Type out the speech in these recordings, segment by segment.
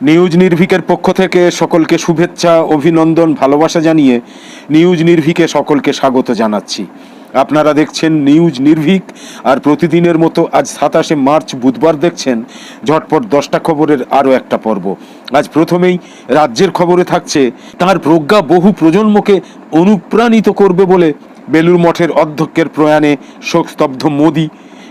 News নির্ভিকের পক্ষ থেকে সকলকে শুভেচ্ছা, অভিনন্দন, ভালোবাসা জানিয়ে নিউজ নির্ভিকে সকলকে স্বাগত জানাচ্ছি। আপনারা দেখছেন নিউজ নির্ভীক আর প্রতিদিনের মতো আজ সাতাশে মার্চ বুধবার দেখছেন ঝটপট দশটা খবরের আরও একটা পর্ব। আজ প্রথমেই রাজ্যের খবরে থাকছে, তার প্রজ্ঞা বহু প্রজন্মকে অনুপ্রাণিত করবে বলে বেলুর মঠের অধ্যক্ষের প্রয়াণে শোকস্তব্ধ মোদি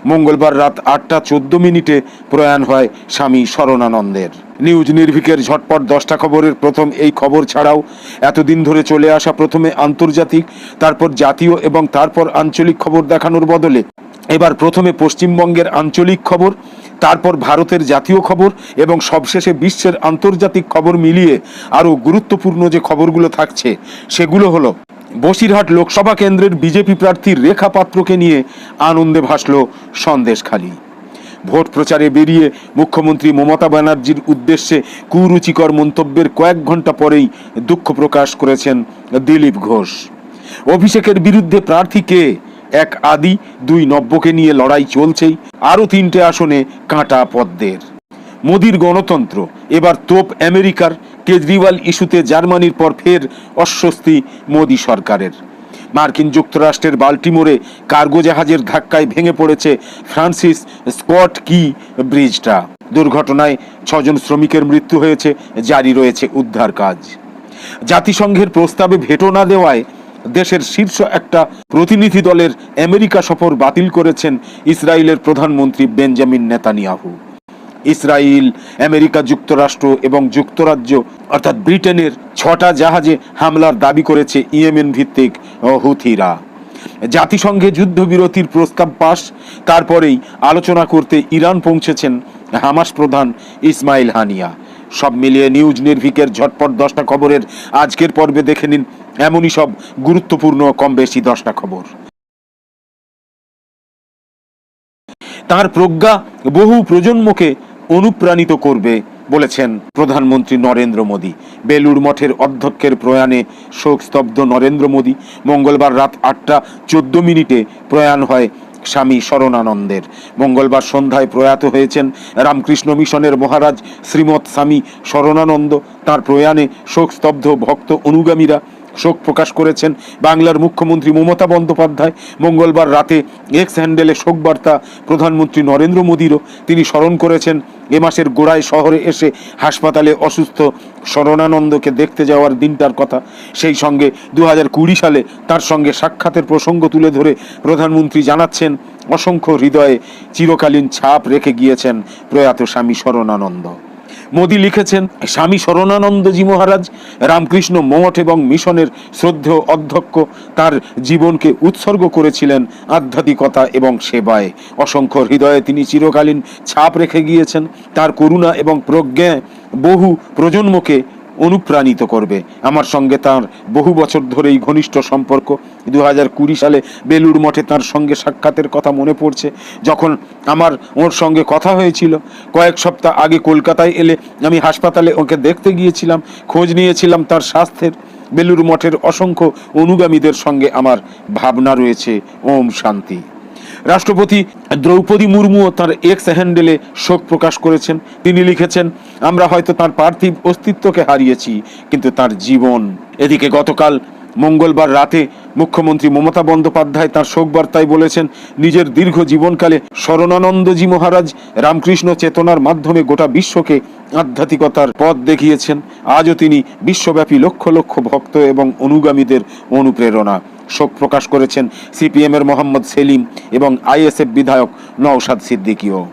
মঙ্গলবার রাত আটটা চোদ্দ মিনিটে প্রয়াণ হয় স্বামী শরণানন্দের। নিউজ নির্ভীকের ঝটপট দশটা খবরের প্রথম এই খবর ছাড়াও এতদিন ধরে চলে আসা প্রথমে আন্তর্জাতিক, তারপর জাতীয় এবং তারপর আঞ্চলিক খবর দেখানোর বদলে। এবার প্রথমে পশ্চিমবঙ্গের আঞ্চলিক খবর, তারপর ভারতের জাতীয় খবর এবং সবশেষে বিশ্বের আন্তর্জাতিক খবর মিলিয়ে আরও গুরুত্বপূর্ণ যে খবরগুলো থাকছে, সেগুলো হলো বসিরহাট লোকসভা কেন্দ্রের বিজেপি প্রার্থী রেখা পাত্রকে নিয়ে আনন্দে ভাসল সন্দেশখালী। ভোট প্রচারে বেরিয়ে মুখ্যমন্ত্রী মমতা ব্যানার্জির উদ্দেশ্যে কুরুচিকর মন্তব্যের কয়েক ঘণ্টা পরেই দুঃখ প্রকাশ করেছেন দিলীপ ঘোষ। অভিষেকের বিরুদ্ধে প্রার্থী কে? এক আদি, দুই নব্যকে নিয়ে লড়াই চলছেই, আরও তিনটে আসনে কাঁটা পদ্মের। মোদির গণতন্ত্র, এবার তোপ আমেরিকার কেজরিওয়াল ইস্যুতে জার্মানির পর ফের অস্বস্তি মোদি সরকারের। মার্কিন যুক্তরাষ্ট্রের বাল্টিমোরে কার্গো জাহাজের ধাক্কায় ভেঙে পড়েছে ফ্রান্সিস স্কট কি ব্রিজটা। দুর্ঘটনায় ছজন শ্রমিকের মৃত্যু হয়েছে, জারি রয়েছে উদ্ধার কাজ। জাতিসংঘের প্রস্তাবে ভেটো না দেওয়ায় দেশের শীর্ষ একটা প্রতিনিধি দলের আমেরিকা সফর বাতিল করেছেন ইসরায়েলের প্রধানমন্ত্রী বেঞ্জামিন নেতানিয়াহু। ইসরায়েল আমেরিকা যুক্তরাষ্ট্র এবং যুক্তরাজ্য, অর্থাৎ ব্রিটেনের ছটা জাহাজে হামলার দাবি করেছে ইয়েমেন ভিত্তিক হুথিরা। জাতিসংঘে যুদ্ধবিরতির প্রস্তাব পাশ তারপরেই আলোচনা করতে ইরান পৌঁছেছেন হামাস প্রধান ইসমাইল হানিয়া। সব মিলিয়ে নিউজ নির্ভিকের ঝটপট দশটা খবরের আজকের পর্বে দেখে নিন এমনই সব গুরুত্বপূর্ণ, কম বেশি দশটা খবর। তার প্রজ্ঞা বহু প্রজন্মকে অনুপ্রাণিত করবে, বলেছেন প্রধানমন্ত্রী নরেন্দ্র মোদী। বেলুর মঠের অধ্যক্ষের প্রয়াণে শোকস্তব্ধ নরেন্দ্র মোদী। মঙ্গলবার রাত আটটা চোদ্দ মিনিটে প্রয়াণ হয় স্বামী শরণানন্দের। মঙ্গলবার সন্ধ্যায় প্রয়াত হয়েছেন রামকৃষ্ণ মিশনের মহারাজ শ্রীমৎ স্বামী শরণানন্দ। তার প্রয়াণে শোকস্তব্ধ ভক্ত অনুগামীরা শোক প্রকাশ করেছেন বাংলার মুখ্যমন্ত্রী মমতা বন্দ্যোপাধ্যায়। মঙ্গলবার রাতে এক্স হ্যান্ডেলে শোকবার্তা প্রধানমন্ত্রী নরেন্দ্র মোদীরও তিনি স্মরণ করেছেন। এ মাসের গোড়ায় শহরে এসে হাসপাতালে অসুস্থ শরণানন্দকে দেখতে যাওয়ার দিনটার কথা। সেই সঙ্গে দু সালে তার সঙ্গে সাক্ষাতের প্রসঙ্গ তুলে ধরে প্রধানমন্ত্রী জানাচ্ছেন, অসংখ্য হৃদয়ে চিরকালীন ছাপ রেখে গিয়েছেন প্রয়াত স্বামী শরণানন্দ। মোদী লিখেছেন, স্বামী শরণানন্দজি মহারাজ, রামকৃষ্ণ মঠ এবং মিশনের শ্রদ্ধেয় অধ্যক্ষ তার জীবনকে উৎসর্গ করেছিলেন আধ্যাত্মিকতা এবং সেবায়। অসংখ্য হৃদয়ে তিনি চিরকালীন ছাপ রেখে গিয়েছেন। তার করুণা এবং প্রজ্ঞায় বহু প্রজন্মকে অনুপ্রাণিত করবে। আমার সঙ্গে তার বহু বছর ধরেই ঘনিষ্ঠ সম্পর্ক। দু হাজার কুড়ি সালে বেলুর মঠে তার সঙ্গে সাক্ষাতের কথা মনে পড়ছে। যখন আমার ওর সঙ্গে কথা হয়েছিল, কয়েক সপ্তাহ আগে কলকাতায় এলে আমি হাসপাতালে ওকে দেখতে গিয়েছিলাম, খোঁজ নিয়েছিলাম তার স্বাস্থ্যের। বেলুর মঠের অসংখ্য অনুগামীদের সঙ্গে আমার ভাবনা রয়েছে। ওম শান্তি। রাষ্ট্রপতি দ্রৌপদী মুর্মুও তার এক্স হ্যান্ডেলে শোক প্রকাশ করেছেন। তিনি লিখেছেন, আমরা হয়তো তার পার্থিব অস্তিত্বকে হারিয়েছি, কিন্তু তার জীবন। এদিকে গতকাল মঙ্গলবার রাতে মুখ্যমন্ত্রী মমতা বন্দ্যোপাধ্যায় তার শোকবার্তায় বলেছেন, নিজের দীর্ঘ জীবনকালে শরণানন্দজি মহারাজ রামকৃষ্ণ চেতনার মাধ্যমে গোটা বিশ্বকে আধ্যাত্মিকতার পথ দেখিয়েছেন। আজও তিনি বিশ্বব্যাপী লক্ষ লক্ষ ভক্ত এবং অনুগামীদের অনুপ্রেরণা। শোক প্রকাশ করেছেন সিপিএমের মোহাম্মদ সেলিম এবং আইএসএফ বিধায়ক নওশাদ সিদ্দিকীও।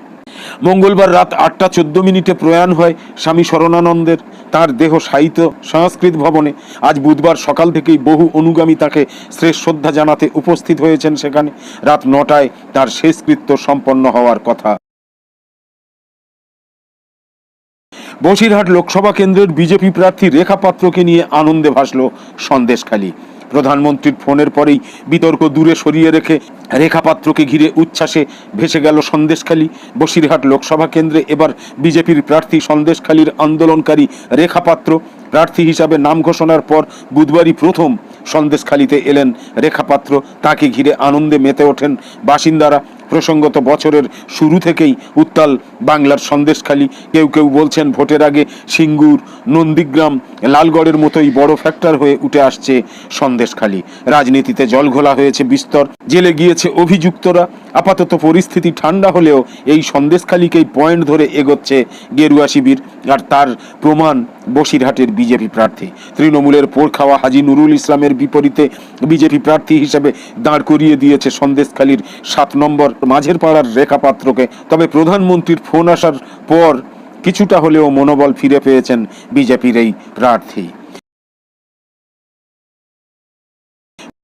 মঙ্গলবার রাত আটটা চোদ্দ মিনিটে প্রয়াণ হয় স্বামী শরণানন্দের। তার দেহ সাহিত্য সংস্কৃত ভবনে। আজ বুধবার সকাল থেকেই বহু অনুগামী তাকে শ্রেষ্ঠ শ্রদ্ধা জানাতে উপস্থিত হয়েছেন সেখানে। রাত নটায় তার শেষকৃত্য সম্পন্ন হওয়ার কথা। বসিরহাট লোকসভা কেন্দ্রের বিজেপি প্রার্থী রেখা পাত্রকে নিয়ে আনন্দে ভাসল সন্দেশখালী। প্রধানমন্ত্রীর ফোনের পরেই বিতর্ক দূরে সরিয়ে রেখে রেখাপাত্রকে ঘিরে উচ্ছ্বাসে ভেসে গেল সন্দেশখালী। বসিরহাট লোকসভা কেন্দ্রে এবার বিজেপির প্রার্থী সন্দেশখালীর আন্দোলনকারী রেখাপাত্র। প্রার্থী হিসাবে নাম ঘোষণার পর বুধবারই প্রথম সন্দেশখালীতে এলেন রেখাপাত্র। তাকে ঘিরে আনন্দে মেতে ওঠেন বাসিন্দারা। প্রসঙ্গত বছরের শুরু থেকেই উত্তাল বাংলার সন্দেশখালী। কেউ কেউ বলছেন ভোটের আগে সিঙ্গুর, নন্দীগ্রাম, লালগড়ের মতোই বড় ফ্যাক্টর হয়ে উঠে আসছে সন্দেশখালী। রাজনীতিতে জল ঘোলা হয়েছে বিস্তর, জেলে গিয়েছে অভিযুক্তরা। আপাতত পরিস্থিতি ঠান্ডা হলেও এই সন্দেশখালীকেই পয়েন্ট ধরে এগোচ্ছে গেরুয়া শিবির আর তার প্রমাণ বসিরহাটের বিজেপি প্রার্থী। তৃণমূলের পোর খাওয়া হাজি নুরুল ইসলামের বিপরীতে বিজেপি প্রার্থী হিসেবে দাঁড় করিয়ে দিয়েছে সন্দেশখালীর সাত নম্বর মাঝের পাড়ার রেখা পাত্রকে তবে প্রধানমন্ত্রীর ফোন আসার পর কিছুটা হলেও মনোবল ফিরে পেয়েছেন বিজেপির এই প্রার্থী।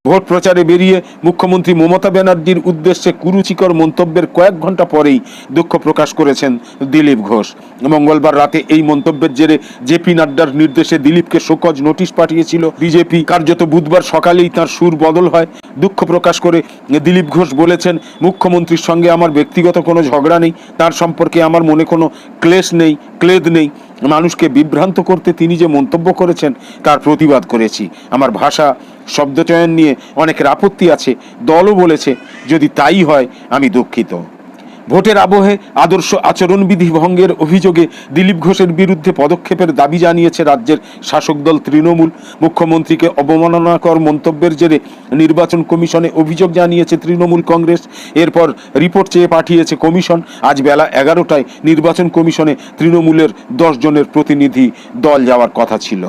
ভোট প্রচারে বেরিয়ে মুখ্যমন্ত্রী মমতা ব্যানার্জির উদ্দেশ্যে কুরুচিকর মন্তব্যের কয়েক ঘণ্টা পরেই দুঃখ প্রকাশ করেছেন দিলীপ ঘোষ। মঙ্গলবার রাতে এই মন্তব্যের জেরে জেপি নাড্ডার নির্দেশে দিলীপকে শোকজ নোটিশ পাঠিয়েছিল বিজেপি। কার্যত বুধবার সকালেই তার সুর বদল হয়। দুঃখ প্রকাশ করে দিলীপ ঘোষ বলেছেন, মুখ্যমন্ত্রীর সঙ্গে আমার ব্যক্তিগত কোনো ঝগড়া নেই। তার সম্পর্কে আমার মনে কোনো ক্লেশ নেই, ক্লেদ নেই। মানুষকে বিভ্রান্ত করতে তিনি যে মন্তব্য করেছেন, তার প্রতিবাদ করেছি। আমার ভাষা, শব্দচয়ন নিয়ে অনেকের আপত্তি আছে। দলও বলেছে, যদি তাই হয়, আমি দুঃখিত। ভোটের আবহে আদর্শ আচরণবিধি ভঙ্গের অভিযোগে দিলীপ ঘোষের বিরুদ্ধে পদক্ষেপের দাবি জানিয়েছে রাজ্যের শাসক দল তৃণমূল। মুখ্যমন্ত্রীকে অবমাননাকর মন্তব্যের জেরে নির্বাচন কমিশনে অভিযোগ জানিয়েছে তৃণমূল কংগ্রেস। এরপর রিপোর্ট চেয়ে পাঠিয়েছে কমিশন। আজ বেলা এগারোটায় নির্বাচন কমিশনে তৃণমূলের জনের প্রতিনিধি দল যাওয়ার কথা ছিল।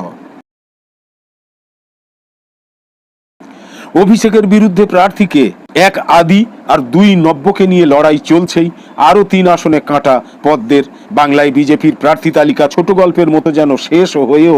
অভিষেকের বিরুদ্ধে প্রার্থীকে এক আদি আর দুই নব্যকে নিয়ে লড়াই চলছেই। আরও তিন আসনে কাঁটা পদ্মের। বাংলায় বিজেপির প্রার্থী তালিকা ছোট গল্পের মতো যেন শেষ হয়েও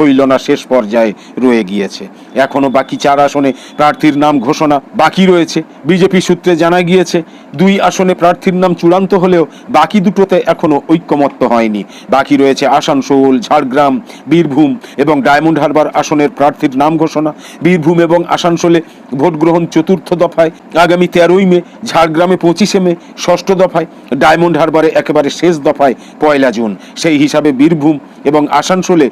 হইল না, শেষ পর্যায়ে রয়ে গিয়েছে। এখনও বাকি চার আসনে প্রার্থীর নাম ঘোষণা বাকি রয়েছে। বিজেপি সূত্রে জানা গিয়েছে, দুই আসনে প্রার্থীর নাম চূড়ান্ত হলেও বাকি দুটোতে এখনও ঐক্যমত্য হয়নি। বাকি রয়েছে আসানসোল, ঝাড়গ্রাম, বীরভূম এবং ডায়মন্ড হারবার আসনের প্রার্থীর নাম ঘোষণা। বীরভূম এবং আসানসোলে ভোট গ্রহণ চতুর্থ দফায় আগামী তেরোই মে ঝাড়গ্রামে পঁচিশে মে ষষ্ঠ দফায় ডায়মন্ড হারবারে একেবারে শেষ দফায় পয়লা জুন। সেই হিসাবে বীরভূম এবং আসানসোলে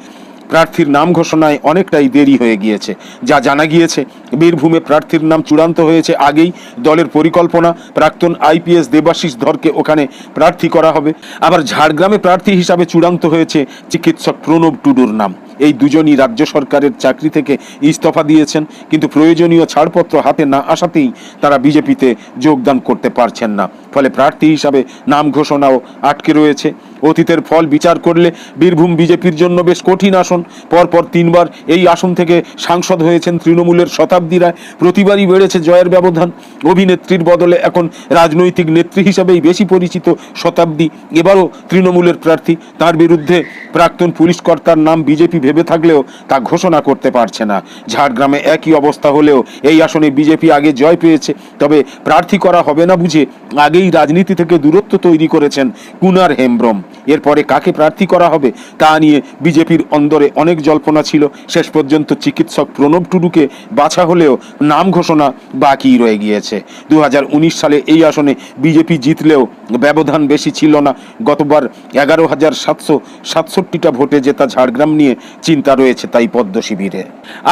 প্রার্থীর নাম ঘোষণায় অনেকটাই দেরি হয়ে গিয়েছে। যা জানা গিয়েছে বীরভূমে প্রার্থীর নাম চূড়ান্ত হয়েছে আগেই। দলের পরিকল্পনা, প্রাক্তন আইপিএস দেবাশিস ধরকে ওখানে প্রার্থী করা হবে। আবার ঝাড়গ্রামে প্রার্থী হিসাবে চূড়ান্ত হয়েছে চিকিৎসক প্রণব টুডুর নাম। এই দুজনই রাজ্য সরকারের চাকরি থেকে ইস্তফা দিয়েছেন, কিন্তু প্রয়োজনীয় ছাড়পত্র হাতে না আসাতেই তারা বিজেপিতে যোগদান করতে পারছেন না। ফলে প্রার্থী হিসাবে নাম ঘোষণাও আটকে রয়েছে। অতীতের ফল বিচার করলে বীরভূম বিজেপির জন্য বেশ কঠিন আসন। পরপর তিনবার এই আসন থেকে সাংসদ হয়েছেন তৃণমূলের শতাব্দী রায় প্রতিবারই বেড়েছে জয়ের ব্যবধান। অভিনেত্রীর বদলে এখন রাজনৈতিক নেত্রী হিসাবেই বেশি পরিচিত শতাব্দী। এবারও তৃণমূলের প্রার্থী। তার বিরুদ্ধে প্রাক্তন পুলিশ কর্তার নাম বিজেপি ভেবে থাকলেও তা ঘোষণা করতে পারছে না। ঝাড়গ্রামে একই অবস্থা হলেও এই আসনে বিজেপি আগে জয় পেয়েছে। তবে প্রার্থী করা হবে না বুঝে আগেই রাজনীতি থেকে দূরত্ব তৈরি করেছেন কুনার হেমব্রম। এরপরে কাকে প্রার্থী করা হবে তা নিয়ে বিজেপির অন্দরে অনেক জল্পনা ছিল। শেষ পর্যন্ত চিকিৎসক প্রণব টুডুকে বাছা হলেও নাম ঘোষণা বাকি রয়ে গিয়েছে। দু হাজার উনিশ সালে এই আসনে বিজেপি জিতলেও ব্যবধান বেশি ছিল না। গতবার এগারো হাজার সাতশো সাতষট্টিটা ভোটে জেতা ঝাড়গ্রাম নিয়ে চিন্তা রয়েছে তাই পদ্ম শিবিরে।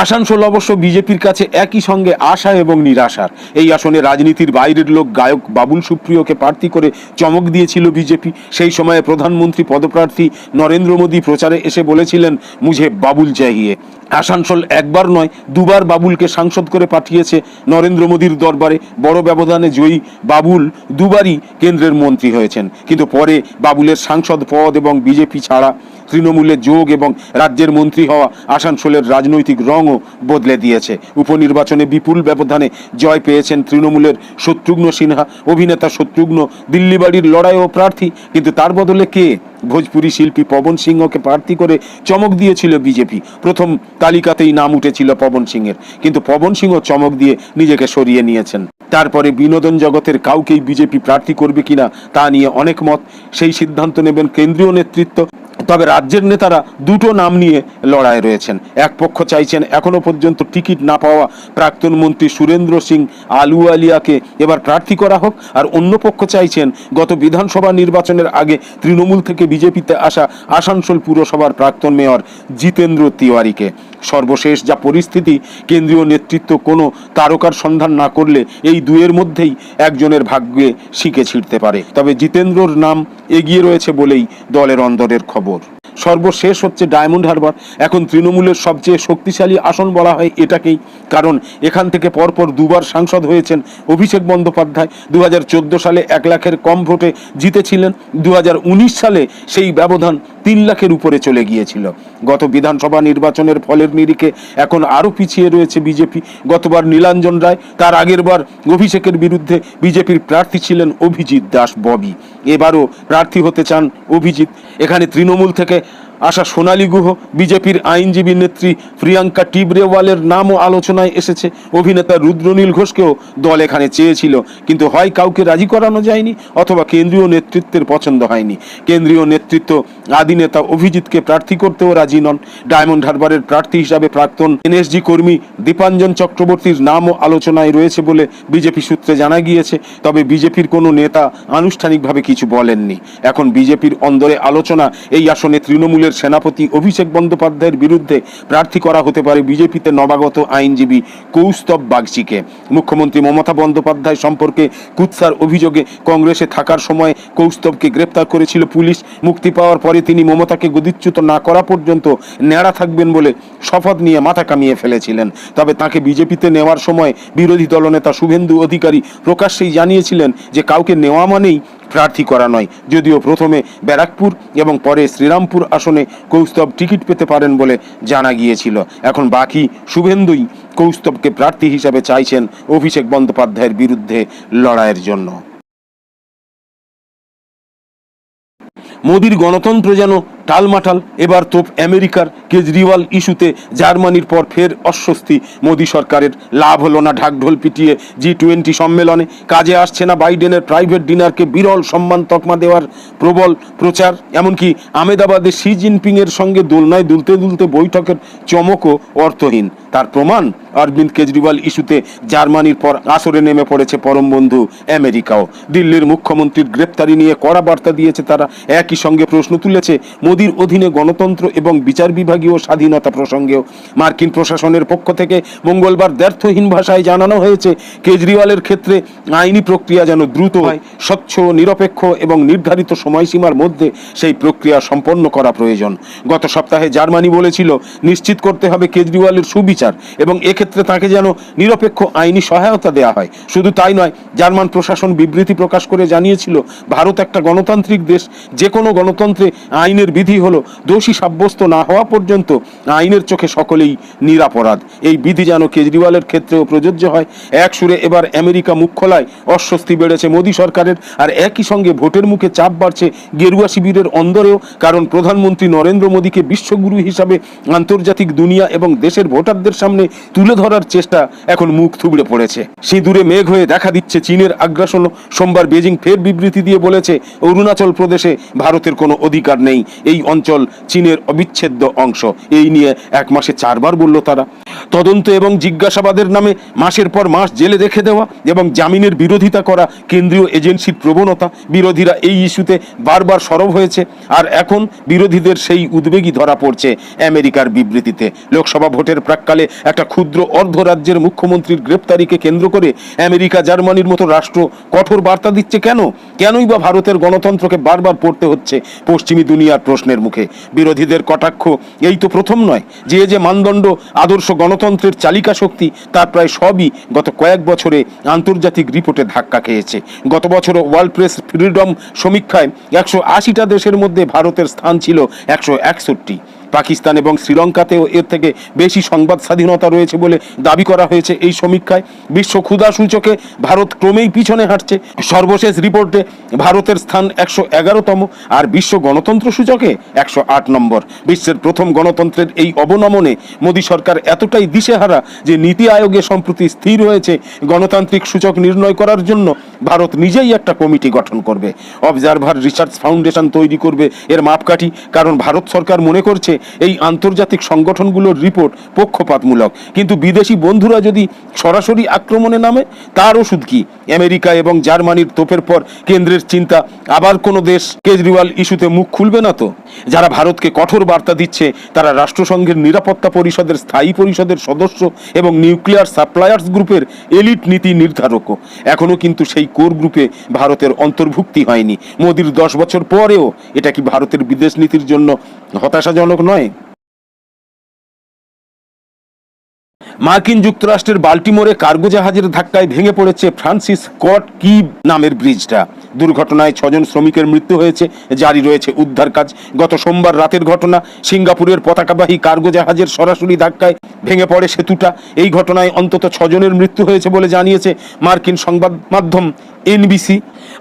আসানসোল অবশ্য বিজেপির কাছে একই সঙ্গে আশা এবং নিরাশার এই আসনে রাজনীতির বাইরের লোক গায়ক বাবুল সুপ্রিয়কে প্রার্থী করে চমক দিয়েছিল বিজেপি। সেই সময়ে প্রধানমন্ত্রী পদপ্রার্থী নরেন্দ্র মোদী প্রচারে এসে বলেছিলেন মুঝে বাবুল চাহিয়ে। আসানসোল একবার নয়, দুবার বাবুলকে সাংসদ করে পাঠিয়েছে নরেন্দ্র মোদীর দরবারে। বড় ব্যবধানে জয়ী বাবুল দুবারই কেন্দ্রের মন্ত্রী হয়েছেন। কিন্তু পরে বাবুলের সাংসদ পদ এবং বিজেপি ছাড়া তৃণমূলে যোগ এবং রাজ্যের মন্ত্রী হওয়া আসানসোলের রাজনৈতিক রঙও বদলে দিয়েছে। উপনির্বাচনে বিপুল ব্যবধানে জয় পেয়েছেন তৃণমূলের শত্রুঘ্ন সিনহা, অভিনেতা শত্রুঘ্ন দিল্লি বাড়ির লড়াই ও প্রার্থী। কিন্তু তার বদলে কে? ভোজপুরি শিল্পী পবন সিংহকে প্রার্থী করে চমক দিয়েছিল বিজেপি। প্রথম তালিকাতেই নাম উঠেছিল পবন সিংয়ের। কিন্তু পবন সিংহ চমক দিয়ে নিজেকে সরিয়ে নিয়েছেন। তারপরে বিনোদন জগতের কাউকেই বিজেপি প্রার্থী করবে কিনা তা নিয়ে অনেক মত। সেই সিদ্ধান্ত নেবেন কেন্দ্রীয় নেতৃত্ব তবে রাজ্যের নেতারা দুটো নাম নিয়ে লড়াই রয়েছেন। এক পক্ষ চাইছেন এখনও পর্যন্ত টিকিট না পাওয়া প্রাক্তন মন্ত্রী সুরেন্দ্র সিং আলুয়ালিয়াকে এবার প্রার্থী করা হোক, আর অন্য পক্ষ চাইছেন গত বিধানসভা নির্বাচনের আগে তৃণমূল থেকে বিজেপিতে আসা আসানসোল পুরসভার প্রাক্তন মেয়র জিতেন্দ্র তিওয়ারিকে। সর্বশেষ যা পরিস্থিতি, কেন্দ্রীয় নেতৃত্ব কোনো তারকার সন্ধান না করলে এই দুয়ের মধ্যেই একজনের ভাগ্যে শিকে ছিঁড়তে পারে। তবে জিতেন্দ্রর নাম এগিয়ে রয়েছে বলেই দলের অন্দরের খবর। সর্বশেষ হচ্ছে ডায়মন্ড হারবার। এখন তৃণমূলের সবচেয়ে শক্তিশালী আসন বলা হয় এটাকেই, কারণ এখান থেকে পরপর দুবার সাংসদ হয়েছেন অভিষেক বন্দ্যোপাধ্যায়। দু হাজার চোদ্দ সালে এক লাখের কম ভোটে জিতেছিলেন। দু হাজার উনিশ সালে সেই ব্যবধান তিন লাখের উপরে চলে গিয়েছিল। গত বিধানসভা নির্বাচনের ফলের নিরিখে এখন আরও পিছিয়ে রয়েছে বিজেপি। গতবার নীলাঞ্জন রায়, তার আগের বার অভিষেকের বিরুদ্ধে বিজেপির প্রার্থী ছিলেন অভিজিৎ দাস ববি। এবারও প্রার্থী হতে চান অভিজিৎ। এখানে তৃণমূল থেকে আসা সোনালী গুহ, বিজেপির আইনজীবী নেত্রী প্রিয়াঙ্কা টিবরেওয়ালের নামও আলোচনায় এসেছে। অভিনেতা রুদ্রনীল ঘোষকেও দল এখানে চেয়েছিল। কিন্তু হয় কাউকে রাজি করানো যায়নি অথবা কেন্দ্রীয় নেতৃত্বের পছন্দ হয়নি। কেন্দ্রীয় নেতৃত্ব আদি নেতা অভিজিৎকে প্রার্থী করতেও রাজি নন। ডায়মন্ড হারবারের প্রার্থী হিসাবে প্রাক্তন এনএসজি কর্মী দীপাঞ্জন চক্রবর্তীর নামও আলোচনায় রয়েছে বলে বিজেপি সূত্রে জানা গিয়েছে। তবে বিজেপির কোনো নেতা আনুষ্ঠানিকভাবে কিছু বলেননি। এখন বিজেপির অন্দরে আলোচনা, এই আসনে তৃণমূলের সেনাপতি অভিষেক বন্দ্যোপাধ্যায়ের বিরুদ্ধে প্রার্থী করা হতে পারে বিজেপিতে নবাগত আইনজীবী কৌস্তব বাগচিকে। মুখ্যমন্ত্রী মমতা বন্দ্যোপাধ্যায় সম্পর্কে কুৎসার অভিযোগে কংগ্রেসে থাকার সময় কৌস্তবকে গ্রেপ্তার করেছিল পুলিশ। মুক্তি পাওয়ার পরে তিনি মমতাকে গদিচ্যুত না করা পর্যন্ত ন্যাড়া থাকবেন বলে শপথ নিয়ে মাথা কামিয়ে ফেলেছিলেন। তবে তাকে বিজেপিতে নেওয়ার সময় বিরোধী দলনেতা শুভেন্দু অধিকারী প্রকাশ্যেই জানিয়েছিলেন যে কাউকে নেওয়া মানেই প্রার্থী করা নয়। যদিও প্রথমে ব্যারাকপুর এবং পরে শ্রীরামপুর আসনে কৌস্তব টিকিট পেতে পারেন বলে জানা গিয়েছিল। এখন বাকি শুভেন্দুই কৌস্তবকে প্রার্থী হিসাবে চাইছেন অভিষেক বন্দ্যোপাধ্যায়ের বিরুদ্ধে লড়াইয়ের জন্য। মোদির গণতন্ত্র যেন টালমাটাল, এবার তোপ আমেরিকার কেজরিওয়াল ইস্যুতে জার্মানির পর ফের অস্বস্তি। মোদি সরকারের লাভ হলো না, ঢাকঢোল পিটিয়ে জি টোয়েন্টি সম্মেলনে। কাজে আসছে না বাইডেনের প্রাইভেট ডিনারকে বিরল সম্মান তকমা দেওয়ার প্রবল প্রচার। এমনকি আমেদাবাদে শি জিনপিংয়ের সঙ্গে দোলনায় দুলতে দুলতে বৈঠকের চমকও অর্থহীন। তার প্রমাণ অরবিন্দ কেজরিওয়াল ইস্যুতে জার্মানির পর আসরে নেমে পড়েছে পরম বন্ধু আমেরিকাও। দিল্লির মুখ্যমন্ত্রীর গ্রেপ্তারি নিয়ে কড়া বার্তা দিয়েছে তারা। একই সঙ্গে প্রশ্ন তুলেছে মোদির অধীনে গণতন্ত্র এবং বিচার বিভাগীয় স্বাধীনতা প্রসঙ্গেও। মার্কিন প্রশাসনের পক্ষ থেকে মঙ্গলবার দ্ব্যর্থহীন ভাষায় জানানো হয়েছে, কেজরিওয়ালের ক্ষেত্রে আইনি প্রক্রিয়া যেন দ্রুত হয়, স্বচ্ছ, নিরপেক্ষ এবং নির্ধারিত সময়সীমার মধ্যে সেই প্রক্রিয়া সম্পন্ন করা প্রয়োজন। গত সপ্তাহে জার্মানি বলেছিল, নিশ্চিত করতে হবে কেজরিওয়ালের সুবিচার। এবং এক্ষেত্রে তাকে যেন নিরপেক্ষ আইনি সহায়তা দেওয়া হয়। শুধু তাই নয়, জার্মান প্রশাসন বিবৃতি প্রকাশ করে জানিয়েছিল, ভারত একটা গণতান্ত্রিক দেশ যে কোনো গণতন্ত্রে আইনের বিধি হলো দোষী সাব্যস্ত না হওয়া পর্যন্ত আইনের চোখে সকলেই নিরাপরাধ। এই বিধি যেন কেজরিওয়ালের ক্ষেত্রেও প্রযোজ্য হয়। এক সুরে এবার আমেরিকা মুখ খোলায়, অস্বস্তি বেড়েছে মোদী সরকারের, আর একই সঙ্গে ভোটের মুখে চাপ বাড়ছে গেরুয়া শিবিরের অন্দরেও, কারণ প্রধানমন্ত্রী নরেন্দ্র মোদীকে বিশ্বগুরু হিসাবে আন্তর্জাতিক দুনিয়া এবং দেশের ভোটারদের সামনে তুলে ধরার চেষ্টা এখন মুখ থুবড়ে পড়েছে। সিঁদুরে মেঘ হয়ে দেখা দিচ্ছে চীনের আগ্রাসন। সোমবার বেজিং ফের বিবৃতি দিয়ে বলেছে, অরুণাচল প্রদেশে ভারতের কোনো অধিকার নেই। এই অঞ্চল চীনের অবিচ্ছেদ্য অংশ। এই নিয়ে এক মাসে চারবার বলল তারা। তদন্ত এবং জিজ্ঞাসাবাদের নামে মাসের পর মাস জেলে রেখে দেওয়া এবং জামিনের বিরোধিতা করা কেন্দ্রীয় এজেন্সির প্রবণতা, বিরোধীরা এই ইস্যুতে বারবার সরব হয়েছে আর এখন বিরোধীদের সেই উদ্বেগই ধরা পড়ছে আমেরিকার বিবৃতিতে। লোকসভা ভোটের প্রাককালে একটা ক্ষুদ্র অর্ধ রাজ্যের মুখ্যমন্ত্রীর গ্রেপ্তারিকে কেন্দ্র করে আমেরিকা, জার্মানির মতো রাষ্ট্র কঠোর বার্তা দিচ্ছে কেন? কেনই বা ভারতের গণতন্ত্রকে বারবার পড়তে হচ্ছে পশ্চিমী দুনিয়ার প্রশ্নের মুখে। বিরোধীদের কটাক্ষ এই তো প্রথম নয়। যে যে মানদণ্ড আদর্শ গণতন্ত্রের চালিকা শক্তি তার প্রায় সবই গত কয়েক বছরে আন্তর্জাতিক রিপোর্টে ধাক্কা খেয়েছে। গত বছর ওয়ার্ল্ড প্রেস ফ্রিডম সমীক্ষায় একশো আশিটা দেশের মধ্যে ভারতের স্থান ছিল একশো একষট্টি। পাকিস্তান এবং শ্রীলঙ্কাতেও এর থেকে বেশি সংবাদ স্বাধীনতা রয়েছে বলে দাবি করা হয়েছে এই সমীক্ষায়। বিশ্ব ক্ষুধা সূচকে ভারত ক্রমেই পিছনে হাঁটছে। সর্বশেষ রিপোর্টে ভারতের স্থান একশো এগারোতম আর বিশ্ব গণতন্ত্র সূচকে একশো আট নম্বর। বিশ্বের প্রথম গণতন্ত্রের এই অবনমনে মোদী সরকার এতটাই দিশেহারা যে নীতি আয়োগে সম্প্রতি স্থির হয়েছে গণতান্ত্রিক সূচক নির্ণয় করার জন্য ভারত নিজেই একটা কমিটি গঠন করবে। অবজারভার রিসার্চ ফাউন্ডেশন তৈরি করবে এর মাপকাঠি, কারণ ভারত সরকার মনে করছে এই আন্তর্জাতিক সংগঠনগুলোর রিপোর্ট পক্ষপাতমূলক। কিন্তু বিদেশি বন্ধুরা যদি সরাসরি আক্রমণে নামে, তার ওষুধ কি? আমেরিকা এবং জার্মানির তোপের পর কেন্দ্রের চিন্তা, আবার কোনো দেশ কেজরিওয়াল ইস্যুতে মুখ খুলবে না তো? যারা ভারতকে কঠোর বার্তা দিচ্ছে, তারা রাষ্ট্রসংঘের নিরাপত্তা পরিষদের, স্থায়ী পরিষদের সদস্য এবং নিউক্লিয়ার সাপ্লায়ার্স গ্রুপের এলিট নীতি নির্ধারকও। এখনও কিন্তু সেই কোর গ্রুপে ভারতের অন্তর্ভুক্তি হয়নি। মোদির দশ বছর পরেও এটা কি ভারতের বিদেশ নীতির জন্য হতাশাজনক নয়। মার্কিন যুক্তরাষ্ট্রের বাল্টিমোরে কার্গো জাহাজের ধাক্কায় ভেঙে পড়েছে ফ্রান্সিস স্কট কি নামের ব্রিজটা। দুর্ঘটনায় ছজন শ্রমিকের মৃত্যু হয়েছে, জারি রয়েছে উদ্ধার কাজ। গত সোমবার রাতের ঘটনা, সিঙ্গাপুরের পতাকাবাহী কার্গো জাহাজের সরাসরি ধাক্কায় ভেঙে পড়ে সেতুটা। এই ঘটনায় অন্তত ছজনের মৃত্যু হয়েছে বলে জানিয়েছে মার্কিন সংবাদ মাধ্যম এনবিসি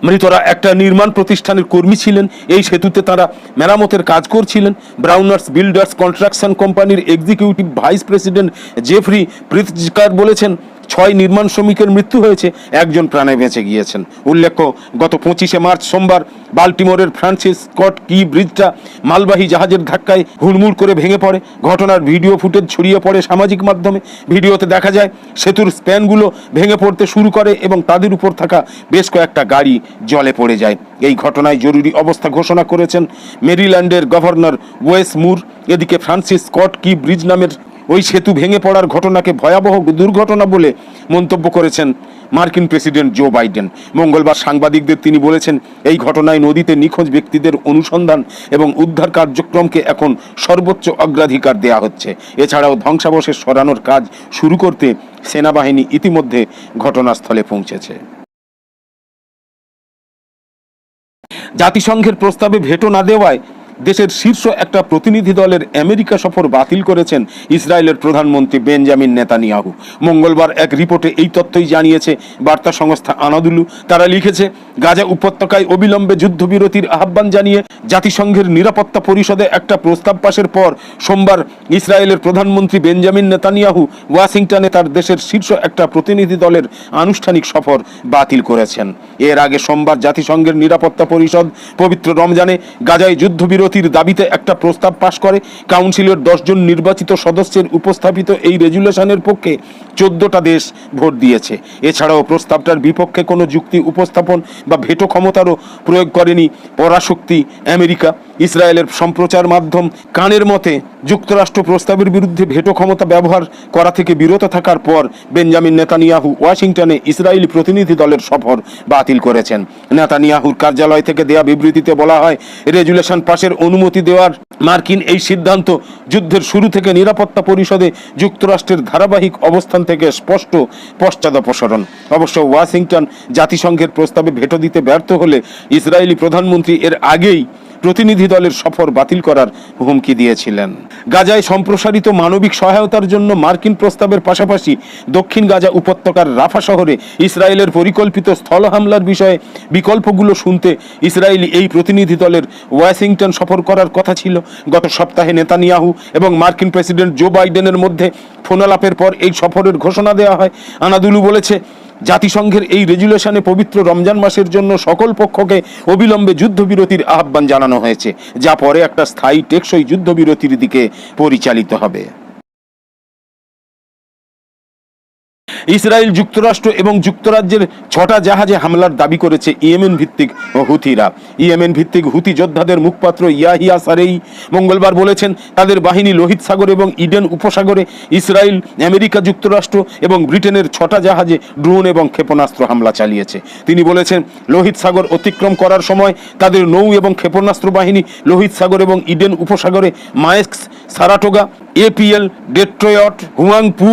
মানে তারা একটা নির্মাণ প্রতিষ্ঠানের কর্মী ছিলেন, এই সেতুতে তারা মেরামতের কাজ করছিলেন। ব্রাউনার্স বিল্ডার্স কনস্ট্রাকশন কোম্পানির executive vice president Jeffrey Pritzker বলেছেন ছয় নির্মাণ শ্রমিকের মৃত্যু হয়েছে, একজন প্রাণে বেঁচে গিয়েছেন। উল্লেখ্য, গত পঁচিশে মার্চ সোমবার বাল্টিমোরের ফ্রান্সিস স্কট কি ব্রিজটা মালবাহী জাহাজের ধাক্কায় হুড়মুড় করে ভেঙে পড়ে? ঘটনার ভিডিও ফুটেজ ছড়িয়ে পড়ে সামাজিক মাধ্যমে। ভিডিওতে দেখা যায়, সেতুর স্প্যানগুলো ভেঙে পড়তে শুরু করে এবং তাদের উপর থাকা বেশ কয়েকটা গাড়ি জলে পড়ে যায়। এই ঘটনায় জরুরি অবস্থা ঘোষণা করেছেন মেরিল্যান্ডের গভর্নর ওয়েস মুর। এদিকে ফ্রান্সিস স্কট কি ব্রিজ নামের ওই সেতু ভেঙে পড়ার ঘটনাকে ভয়াবহ দুর্ঘটনা বলে মন্তব্য করেছেন মার্কিন প্রেসিডেন্ট জো বাইডেন। মঙ্গলবার সাংবাদিকদের তিনি বলেছেন, এই ঘটনায় নদীতে নিখোঁজ ব্যক্তিদের অনুসন্ধান এবং উদ্ধার কার্যক্রমকে এখন সর্বোচ্চ অগ্রাধিকার দেয়া হচ্ছে। এছাড়াও ধ্বংসাবশেষ সরানোর কাজ শুরু করতে সেনাবাহিনী ইতিমধ্যে ঘটনাস্থলে পৌঁছেছে। জাতিসংঘের প্রস্তাবে ভেটো না দেওয়ায় দেশের শীর্ষ একটা প্রতিনিধি দলের আমেরিকা সফর বাতিল করেছেন ইসরায়েলের প্রধানমন্ত্রী বেঞ্জামিন নেতানিয়াহু। মঙ্গলবার এক রিপোর্টে এই তথ্যই জানিয়েছে বার্তা সংস্থা আনাদুলু তারা লিখেছে, গাজা উপত্যকায় অবিলম্বে যুদ্ধবিরতির আহ্বান জানিয়ে জাতিসংঘের নিরাপত্তা পরিষদে একটা প্রস্তাব পাশের পর সোমবার ইসরায়েলের প্রধানমন্ত্রী বেঞ্জামিন নেতানিয়াহু ওয়াশিংটনে তার দেশের শীর্ষ একটা প্রতিনিধি দলের আনুষ্ঠানিক সফর বাতিল করেছেন। এর আগে সোমবার জাতিসংঘের নিরাপত্তা পরিষদ পবিত্র রমজানে গাজায় যুদ্ধবিরতির দাবিতে একটা প্রস্তাব পাশ করে। কাউন্সিলের দশজন নির্বাচিত সদস্যের উপস্থাপিত এই রেজুলেশনের পক্ষে চোদ্দটা দেশ ভোট দিয়েছে। এছাড়াও প্রস্তাবটার বিপক্ষে কোনো যুক্তি উপস্থাপন বা ভেটো ক্ষমতারও প্রয়োগ করেনি পরাশক্তি আমেরিকা। ইসরায়েলের সম্প্রচার মাধ্যম কানের মতে যুক্তরাষ্ট্র প্রস্তাবের বিরুদ্ধে ভেটো ক্ষমতা ব্যবহার করা থেকে বিরত থাকার পর বেঞ্জামিন নেতানিয়াহু ওয়াশিংটনে ইসরায়েলি প্রতিনিধি দলের সফর বাতিল করেছেন। নেতানিয়াহুর কার্যালয় থেকে দেয়া বিবৃতিতে বলা হয়, রেজুলেশন পাশের অনুমতি দেওয়ার মার্কিন এই সিদ্ধান্ত যুদ্ধের শুরু থেকে নিরাপত্তা পরিষদে যুক্তরাষ্ট্রের ধারাবাহিক অবস্থান থেকে স্পষ্ট পশ্চাদপসরণ অবশ্য ওয়াশিংটন জাতিসংঘের প্রস্তাবে ভেটো দিতে ব্যর্থ হলে ইসরায়েলি প্রধানমন্ত্রী এর আগেই প্রতিনিধি দলের সফর বাতিল করার হুমকি দিয়েছিলেন। গাজায় সম্প্রসারিত মানবিক সহায়তার জন্য মার্কিন প্রস্তাবের পাশাপাশি দক্ষিণ গাজা উপত্যকার রাফা শহরে ইসরায়েলের পরিকল্পিত স্থল হামলার বিষয়ে বিকল্পগুলো শুনতে ইসরায়েলি এই প্রতিনিধি দলের ওয়াশিংটন সফর করার কথা ছিল। গত সপ্তাহে নেতানিয়াহু এবং মার্কিন প্রেসিডেন্ট জো বাইডেনের মধ্যে ফোনালাপের পর এই সফরের ঘোষণা দেওয়া হয়। আনাদুলু বলেছে জাতিসংঘের এই রেজুলেশনে পবিত্র রমজান মাসের জন্য সকল পক্ষকে অবিলম্বে যুদ্ধবিরতির আহ্বান জানানো হয়েছে, যা পরে একটা স্থায়ী টেকসই যুদ্ধবিরতির দিকে পরিচালিত হবে। ইসরায়েল যুক্তরাষ্ট্র এবং যুক্তরাজ্যের ছটা জাহাজে হামলার দাবি করেছে ইয়েমেন ভিত্তিক হুথিরা। ইয়েমেন ভিত্তিক হুতি যোদ্ধাদের মুখপাত্র ইয়াহিয়া সারেই মঙ্গলবার বলেছেন, তাদের বাহিনী লোহিত সাগর এবং ইডেন উপসাগরে ইসরায়েল, আমেরিকা যুক্তরাষ্ট্র এবং ব্রিটেনের ছটা জাহাজে ড্রোন এবং ক্ষেপণাস্ত্র হামলা চালিয়েছে। তিনি বলেছেন, লোহিত সাগর অতিক্রম করার সময় তাদের নৌ এবং ক্ষেপণাস্ত্র বাহিনী লোহিত সাগর এবং Aden উপসাগরে Maersk Saratoga APL Detroit, Huangpu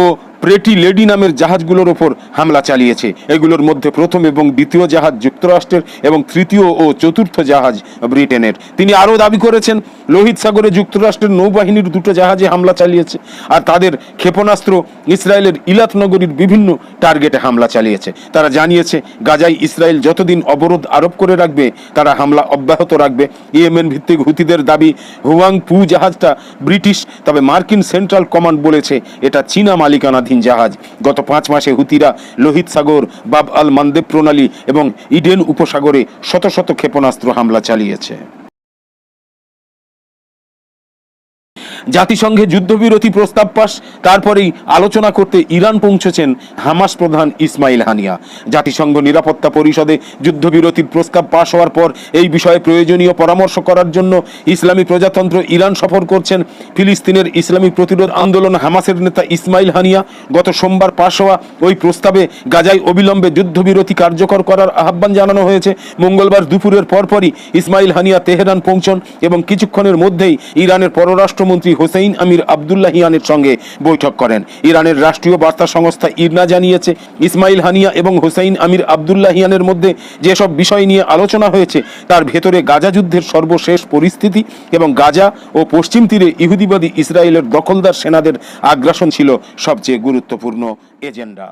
ও প্রেটি লেডি নামের জাহাজগুলোর ওপর হামলা চালিয়েছে। এগুলোর মধ্যে প্রথম এবং দ্বিতীয় জাহাজ যুক্তরাষ্ট্রের এবং তৃতীয় ও চতুর্থ জাহাজ ব্রিটেনের। তিনি আরও দাবি করেছেন, লোহিত সাগরে যুক্তরাষ্ট্রের নৌবাহিনীর দুটো জাহাজে হামলা চালিয়েছে আর তাদের ক্ষেপণাস্ত্র ইসরায়েলের ইলাত নগরীর বিভিন্ন টার্গেটে হামলা চালিয়েছে। তারা জানিয়েছে, গাজায় ইসরায়েল যতদিন অবরোধ আরোপ করে রাখবে, তারা হামলা অব্যাহত রাখবে। ইয়েমেন ভিত্তিক হুতিদের দাবি হুয়াং পু জাহাজটা ব্রিটিশ, তবে মার্কিন সেন্ট্রাল কমান্ড বলেছে, এটা চীনা মালিকানাধীন। জাহাজ। গত পাঁচ মাসে হুতিরা লোহিত সাগর, বাব আল মান্দেব প্রণালী এবং ইডেন উপসাগরে শত শত ক্ষেপণাস্ত্র হামলা চালিয়েছে। জাতিসংঘে যুদ্ধবিরতি প্রস্তাব পাস, তারপরেই আলোচনা করতে ইরান পৌঁছেছেন হামাস প্রধান ইসমাইল হানিয়া। জাতিসংঘ নিরাপত্তা পরিষদে যুদ্ধবিরতির প্রস্তাব পাশ হওয়ার পর এই বিষয়ে প্রয়োজনীয় পরামর্শ করার জন্য ইসলামী প্রজাতন্ত্র ইরান সফর করছেন। ফিলিস্তিনের ইসলামী প্রতিরোধ আন্দোলন হামাসের নেতা ইসমাইল হানিয়া গত সোমবার পাশ হওয়া ওই প্রস্তাবে গাজায় অবিলম্বে যুদ্ধবিরতি কার্যকর করার আহ্বান জানানো হয়েছে। মঙ্গলবার দুপুরের পরপরই ইসমাইল হানিয়া তেহরান পৌঁছন এবং কিছুক্ষণের মধ্যেই ইরানের পররাষ্ট্রমন্ত্রী হোসেইন আমির আবদুল্লাহিয়ানের সঙ্গে বৈঠক করেন। ইরানের রাষ্ট্রীয় বার্তা সংস্থা ইরনা জানিয়েছে, ইসমাইল হানিয়া এবং হোসেইন আমির আবদুল্লাহিয়ানের মধ্যে যেসব বিষয় নিয়ে আলোচনা হয়েছে, তার ভেতরে গাজা যুদ্ধের সর্বশেষ পরিস্থিতি এবং গাজা ও পশ্চিম তীরে ইহুদিবাদী ইসরায়েলের দখলদার সেনাদের আগ্রাসন ছিল সবচেয়ে গুরুত্বপূর্ণ এজেন্ডা।